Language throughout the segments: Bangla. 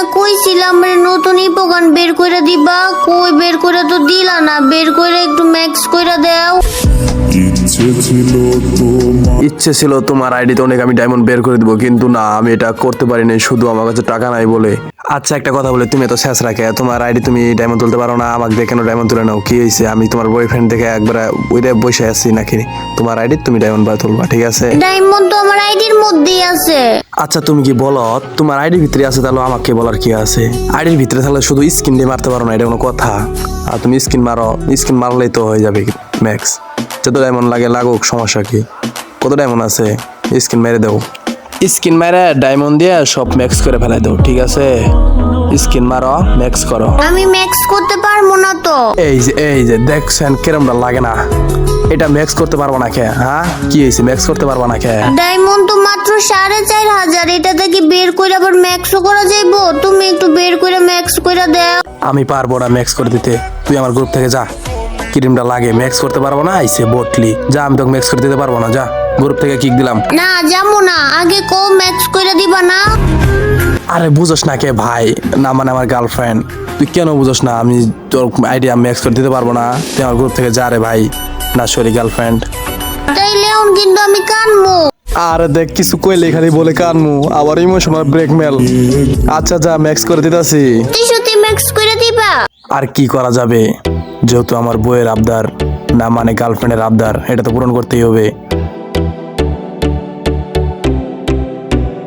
না কইছিলাম রে নতুন ইপোগান বের করে দিবা কই বের করে তো দিলা না বের করে একটু ম্যাক্স করে দাও। ইচ্ছে ছিল তোমার ইচ্ছে ছিল তোমার আইডিতে অনেক আমি ডায়মন্ড বের করে দিব কিন্তু না আমি এটা করতে পারি নাই শুধু আমার কাছে টাকা নাই বলে। আচ্ছা একটা কথা বলে তুমি তো শেষ রাখে তোমার আইডি তুমি ডায়মন্ড তুলতে পারো না আমাকে দেখে কেন ডায়মন্ড তুলে নাও? কি হয়েছে আমি তোমার বয়ফ্রেন্ড দেখে একবার ওইটা বসে আছি নাকি? তোমার আইডি তুমি ডায়মন্ড বার তুলবা ঠিক আছে? ডায়মন্ড তো আমার আছে আচ্ছা তুমি কি বলো তোমার আইডির ভিতরে আছে তাহলে আমাকে বলার কি আছে? আইডির ভিতরে তাহলে শুধু স্কিন দিয়ে মারতে পারো না এটা কোনো কথা। আর তুমি স্কিন মারো স্কিন মারলেই তো হয়ে যাবে ম্যাক্স। যত ডায়মন্ড লাগে লাগুক সমস্যা কি? কত ডায়মন্ড আছে? স্কিন মেরে দাও। স্কিন মেরে ডায়মন্ড দিয়ে সব ম্যাক্স করে ফেলাই দাও ঠিক আছে? স্কিন মারো ম্যাক্স করো। আমি ম্যাক্স করতে পারব না তো। এই যে এই যে দেখছেন কিরমটা লাগে না। এটা ম্যাক্স করতে পারব না কে? হ্যাঁ? কি হয়েছে? ম্যাক্স করতে পারব না কে? ডায়মন্ড তো মাত্র সাড়ে চার হাজার। এটা থেকে বের করে আবার ম্যাক্সও করা যাইবো? তুমি একটু বের করে ম্যাক্স করে দাও। আমি পারব না ম্যাক্স করে দিতে। তুই আমার গ্রুপ থেকে যা। ক্রিমটা লাগে। ম্যাক্স করতে পারব না? আইসে বটলি যা আমি তোকে ম্যাক্স করে দিতে পারব না। যা গ্রুপ থেকে কিক দিলাম। না যাব না। আগে কো ম্যাক্স করে দিবা না। আরে বুঝোস না কে ভাই? না মানে আমার গার্লফ্রেন্ড তুই কেন বুঝোস না? আমি তোর আইডিয়া ম্যাক্স করে দিতে পারব না। তুই আমার গ্রুপ থেকে যা রে ভাই। না সরি গার্লফ্রেন্ড তাইলে এখন কিন্তু আমি কানবো আরে দেখ কিছু কইলে খালি বলে কানমু। আবার ইমোশনাল ব্রেকমেল আচ্ছা যা ম্যাক্স করে দিতাছি। তুই সত্যি ম্যাক্স করে দিবা? আর কি করা যাবে? যেহেতু আমার বইয়ের আবদার না মানে গার্লফ্রেন্ডের আবদার এটা তো পূরণ করতেই হবে।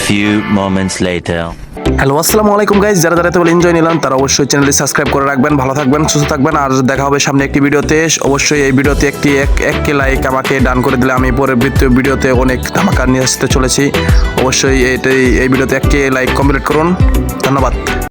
Few moments later. হ্যালো আসসালামু আলাইকুম গাইজ যারা যারা বলে এনজয় নিলাম তারা অবশ্যই চ্যানেলটি সাবস্ক্রাইব করে রাখবেন, ভালো থাকবেন, সুস্থ থাকবেন। আর দেখা হবে সামনে একটি ভিডিওতে, অবশ্যই এই ভিডিওতে একটি, এক, একটি লাইক আমাকে ডান করে দিলে আমি দ্বিতীয় ভিডিওতে অনেক ধামাকা নিয়ে আসতে চলেছি। অবশ্যই এটাই, এই ভিডিওতে একটি লাইক কমপ্লিট করুন। ধন্যবাদ।